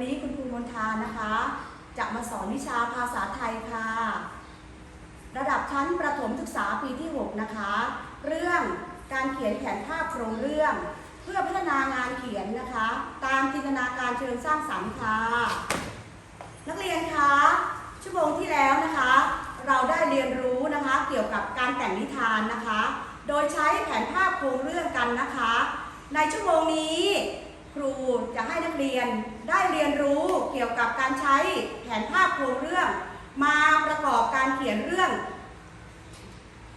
วันนี้คุณครูมนทานะคะ จะมาสอนวิชาภาษาไทยค่ะ ระดับชั้นประถมศึกษาปีที่ 6 นะคะ เรื่องการเขียนแผนภาพโครงเรื่อง เพื่อพัฒนางานเขียนนะคะ ตามจินตนาการเชิงสร้างสรรค์ค่ะ นักเรียนคะชั่วโมงที่แล้วนะคะ เราได้เรียนรู้นะคะเกี่ยวกับการแต่งนิทานนะคะ โดยใช้แผนภาพโครงเรื่องกันนะคะ ในชั่วโมงนี้ ครูจะให้นักเรียนได้เรียนรู้เกี่ยวกับการใช้แผนภาพโครงเรื่อง มาประกอบการเขียนเรื่อง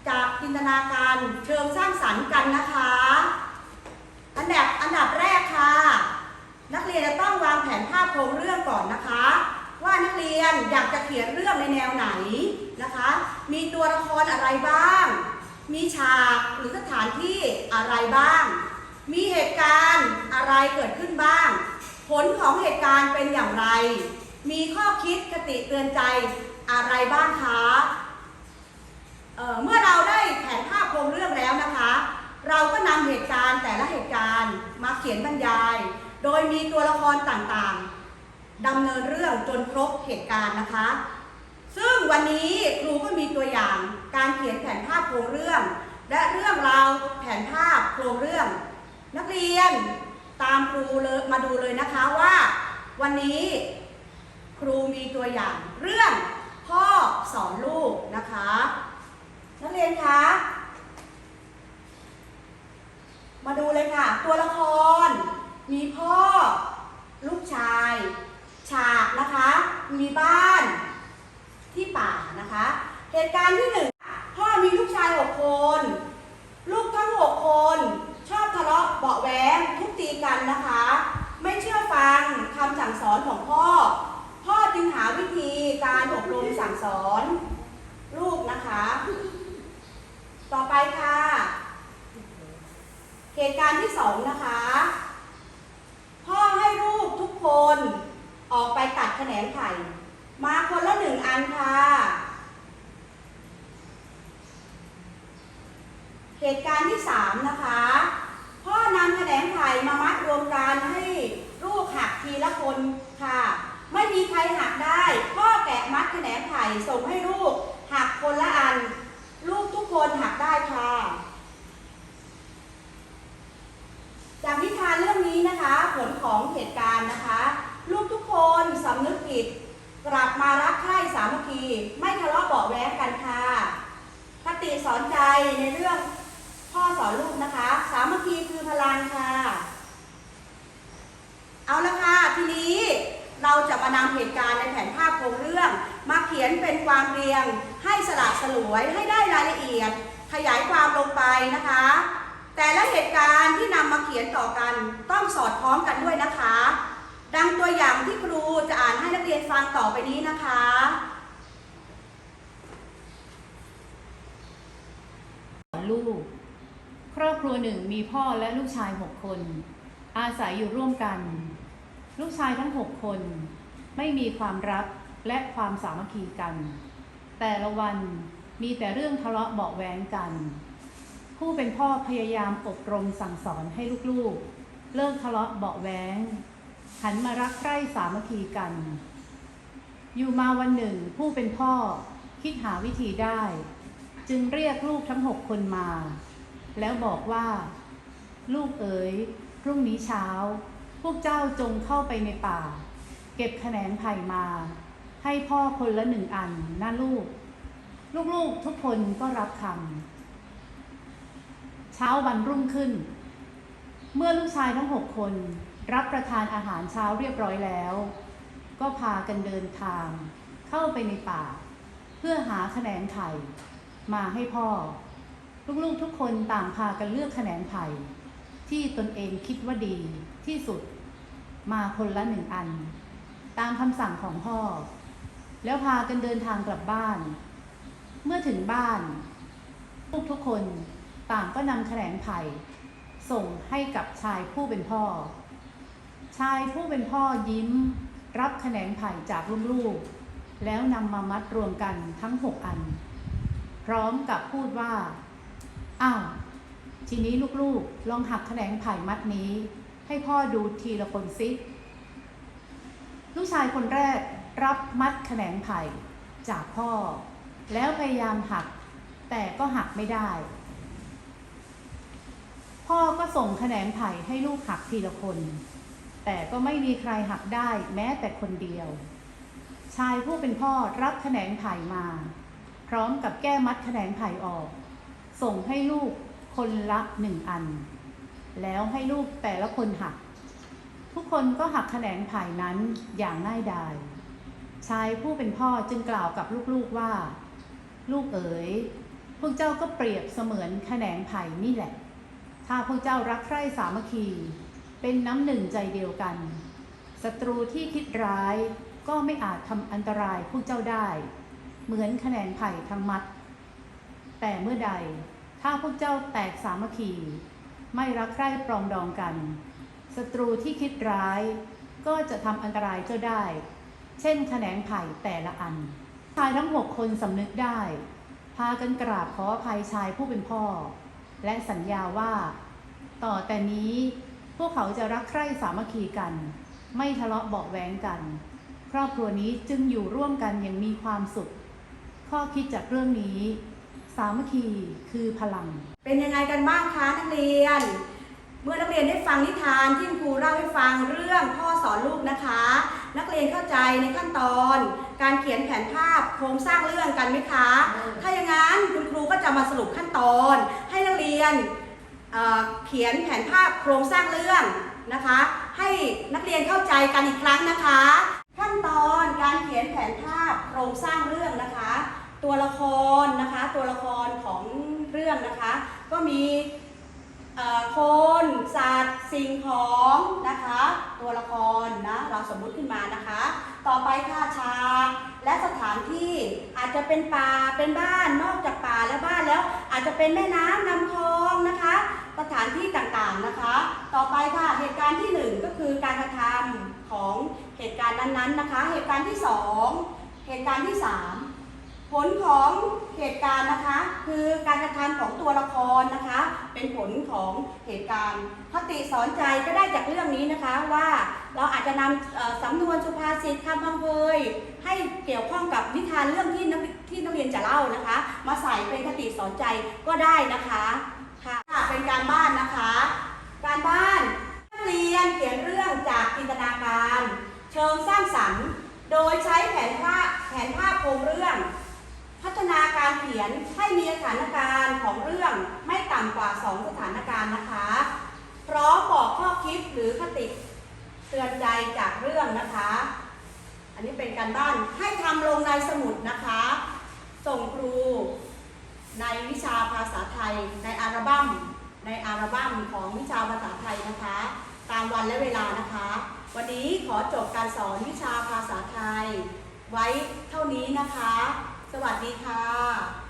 จากจินตนาการเชิงสร้างสรรค์กันนะคะ อันดับอันดับแรกค่ะ นักเรียนจะต้องวางแผนภาพโครงเรื่องก่อนนะคะ ว่านักเรียนอยากจะเขียนเรื่องในแนวไหนนะคะ มีตัวละครอะไรบ้าง มีฉากหรือสถานที่อะไรบ้าง มีเหตุการณ์อะไรเกิดขึ้นบ้าง ผลของเหตุการณ์เป็นอย่างไร มีข้อคิดคติเตือนใจอะไรบ้างคะเเมื่อเราได้แผนภาพโครงเรื่องแล้วนะคะ เราก็นำเหตุการณ์แต่ละเหตุการณ์มาเขียนบรรยาย โดยมีตัวละครต่างๆดำเนินเรื่องจนครบเหตุการณ์นะคะ ซึ่งวันนี้ครูก็มีตัวอย่างการเขียนแผนภาพโครงเรื่อง และเรื่องราวแผนภาพโครงเรื่อง นักเรียนตามครูเลยมาดูเลยนะคะว่า วันนี้ครูมีตัวอย่างเรื่องพ่อสอนลูกนะคะ นักเรียนคะมาดูเลยค่ะ ตัวละคร มีพ่อ ลูกชาย ฉากนะคะ มีบ้านที่ป่านะคะ เหตุการณ์ที่หนึ่งพ่อมีลูกชายหกคน ลูกทั้งหกคน ชอบทะเลาะเบาะแว้งทุบตีกันนะคะ ไม่เชื่อ ฟังคำสั่งสอนของพ่อ พ่อจึงหาวิธีการอบรมสั่งสอน ลูกนะคะ ต่อไปค่ะ เหตุการณ์ที่สองนะคะ พ่อให้ลูกทุกคนออกไปตัดแขนงไผ่มาคนละหนึ่งอันค่ะ เหตุการณ์ที่สามนะคะ พ่อนำแขนงไผ่มามัดรวมกันให้ หักทีละคนค่ะ ไม่มีใครหักได้พ่อแกะมัดแขนงไผ่ส่งให้ลูก หักคนละอัน ลูกทุกคนหักได้ค่ะ จากนิทานเรื่องนี้นะคะ ผลของเหตุการณ์นะคะ ลูกทุกคนสำนึกผิด กลับมารักใคร่สามัคคีไม่ทะเลาะเบาะแว้งกันค่ะคติสอนใจในเรื่องพ่อสอนลูกนะคะ สามัคคีคือพลังค่ะ เอาละค่ะ ทีนี้เราจะมานำเหตุการณ์ในแผนภาพโครงเรื่อง มาเขียนเป็นความเรียง ให้สลักสลวยให้ได้รายละเอียด ขยายความลงไปนะคะ แต่ละเหตุการณ์ที่นำมาเขียนต่อกันต้องสอดคล้องกันด้วยนะคะ ดังตัวอย่างที่ครูจะอ่านให้นักเรียนฟังต่อไปนี้นะคะลูก ครอบครัวหนึ่งมีพ่อและลูกชายหกคน อาศัยอยู่ร่วมกัน ลูกชายทั้งหกคน ไม่มีความรักและความสามัคคีกัน แต่ละวันมีแต่เรื่องทะเลาะเบาะแวงกัน ผู้เป็นพ่อพยายามอบรมสั่งสอนให้ลูกๆ เลิกทะเลาะเบาะแวงหันมารักใคร่สามัคคีกัน อยู่มาวันหนึ่งผู้เป็นพ่อคิดหาวิธีได้ จึงเรียกลูกทั้งหกคนมา แล้วบอกว่า ลูกเอ๋ยพรุ่งนี้เช้า พวกเจ้าจงเข้าไปในป่า เก็บแขนงไผ่มา ให้พ่อคนละหนึ่งอันนะลูก ลูกๆทุกคนก็รับคำเช้าวันรุ่งขึ้น เมื่อลูกชายทั้งหกคนรับประทานอาหารเช้าเรียบร้อยแล้ว ก็พากันเดินทาง เข้าไปในป่า เพื่อหาแขนงไผ่มาให้พ่อ ลูกๆทุกคนต่างพากันเลือกแขนงไผ่ ที่ตนเองคิดว่าดีที่สุดมาคนละหนึ่งอัน ตามคำสั่งของพ่อ แล้วพากันเดินทางกลับบ้าน เมื่อถึงบ้านลูกทุกคนต่างก็นำแขนงไผ่ส่งให้กับชายผู้เป็นพ่อ ชายผู้เป็นพ่อยิ้ม รับแขนงไผ่จากลูกๆแล้วนำมามัดรวมกันทั้งหกอัน พร้อมกับพูดว่า อ้าว ทีนี้ลูกๆ ลองหักแขนงไผ่มัดนี้ ให้พ่อดูทีละคนสิลูกชายคนแรกรับมัดแขนงไผ่จากพ่อ แล้วพยายามหัก แต่ก็หักไม่ได้ พ่อก็ส่งแขนงไผ่ให้ลูกหักทีละคน แต่ก็ไม่มีใครหักได้แม้แต่คนเดียว ชายผู้เป็นพ่อรับแขนงไผ่มา พร้อมกับแก้มัดแขนงไผ่ออก ส่งให้ลูก คนละหนึ่งอัน แล้วให้ลูกแต่ละคนหัก ทุกคนก็หักแขนงไผ่นั้นอย่างง่ายดายชายผู้เป็นพ่อจึงกล่าวกับลูกๆว่า ลูกเอ๋ยพวกเจ้าก็เปรียบเสมือนแขนงไผ่นี่แหละ ถ้าพวกเจ้ารักใคร่สามัคคี เป็นน้ำหนึ่งใจเดียวกัน ศัตรูที่คิดร้ายก็ไม่อาจทำอันตรายพวกเจ้าได้ เหมือนแขนงไผ่ทั้งมัด แต่เมื่อใด ถ้าพวกเจ้าแตกสามัคคี ไม่รักใคร่ปรองดองกันศัตรูที่คิดร้าย ก็จะทำอันตรายเจ้าได้ เช่นแขนงไผ่แต่ละอัน ชายทั้งหกคนสำนึกได้ พากันกราบขออภัยชายผู้เป็นพ่อ และสัญญาว่า ต่อแต่นี้พวกเขาจะรักใคร่สามัคคีกัน ไม่ทะเลาะเบาะแว้งกัน ครอบครัวนี้จึงอยู่ร่วมกันอย่างมีความสุข ข้อคิดจากเรื่องนี้ามัคคีคือพลัง เป็นยังไงกันบ้างคะนักเรียน เมื่อนักเรียนได้ฟังนิทานที่ครูเล่าให้ฟังเรื่องพ่อสอนลูกนะคะ นักเรียนเข้าใจในขั้นตอน การเขียนแผนภาพโครงสร้างเรื่องกันไหมคะ ถ้าอย่างนั้นคุณครูก็จะมาสรุปขั้นตอน ให้นักเรียนเเขียนแผนภาพโครงสร้างเรื่องนะคะ ให้นักเรียนเข้าใจกันอีกครั้งนะคะ ขั้นตอนการเขียนแผนภาพโครงสร้างเรื่องนะคะ ตัวละครนะคะ ตัวละครของเรื่องนะคะ ก็มีคนสัตว์สิ่งของนะคะ ตัวละครนะเราสมมุติขึ้นมานะคะ ต่อไปค่ะฉากและสถานที่อาจจะเป็นป่าเป็นบ้านนอกจากป่าและบ้านแล้ว อาจจะเป็นแม่น้ำลำคลองนะคะ สถานที่ต่างๆนะคะ ต่อไปค่ะเหตุการณ์ที่หนึ่งก็คือการกระทำของเหตุการณ์นั้นๆนะคะ เหตุการณ์ที่สองเหตุการณ์ที่สาม ผลของเหตุการณ์นะคะคือการกระทำของตัวละครนะคะ เป็นผลของเหตุการณ์คติสอนใจก็ได้จากเรื่องนี้นะคะว่าเราอาจจะนำสำนวนสุภาษิตคำพังเพยให้เกี่ยวข้องกับนิทานเรื่องที่นักที่นักเรียนจะเล่านะคะ มาใส่เป็นคติสอนใจก็ได้นะคะค่ะเป็นการบ้านนะคะ การบ้านนักเรียนเขียนเรื่องจากจินตนาการ เชิงสร้างสรรค์ โดยใช้แผนภาพแผนภาพโครงเรื่อง พัฒนาการเขียนให้มีสถานการณ์ของเรื่องไม่ต่ำกว่า 2 สถานการณ์นะคะ พร้อมบอกข้อคิดหรือคติเตือนใจจากเรื่องนะคะ อันนี้เป็นการบ้านให้ทำลงในสมุดนะคะ ส่งครู ในวิชาภาษาไทยในอัลบั้มในอัลบั้มของวิชาภาษาไทยนะคะ ตามวันและเวลานะคะ วันนี้ขอจบการสอนวิชาภาษาไทย ไว้เท่านี้นะคะ สวัสดีค่ะ